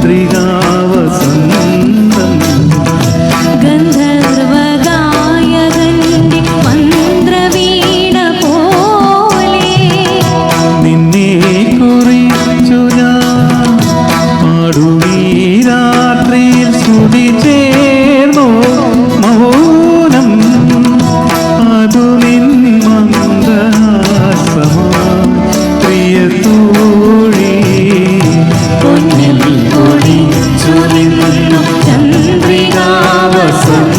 കുളിച്ചു Nasıl